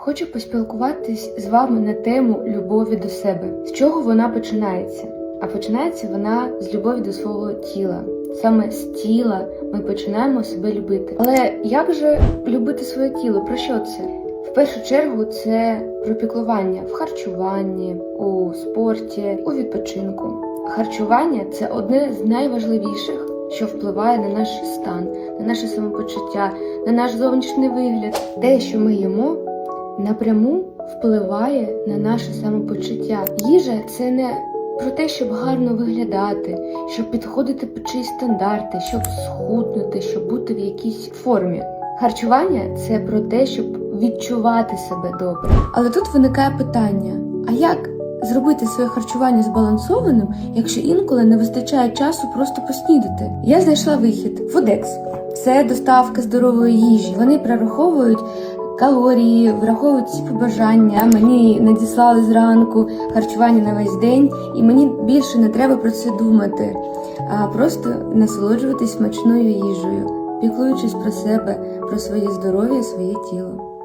Хочу поспілкуватись з вами на тему любові до себе. З чого вона починається? А починається вона з любові до свого тіла. Саме з тіла ми починаємо себе любити. Але як же любити своє тіло? Про що це? В першу чергу це про піклування в харчуванні, у спорті, у відпочинку. Харчування це одне з найважливіших, що впливає на наш стан, на наше самопочуття, на наш зовнішній вигляд. Те, що ми їмо, напряму впливає на наше самопочуття. Їжа це не про те, щоб гарно виглядати, щоб підходити під чиїсь стандарти, щоб схуднути, щоб бути в якійсь формі. Харчування це про те, щоб відчувати себе добре. Але тут виникає питання: а як зробити своє харчування збалансованим, якщо інколи не вистачає часу просто поснідати? Я знайшла вихід Фудекс. Це доставка здорової їжі. Вони прораховують калорії, враховують всі побажання. Мені надіслали зранку харчування на весь день, і мені більше не треба про це думати, а просто насолоджуватись смачною їжею, піклуючись про себе, про своє здоров'я, своє тіло.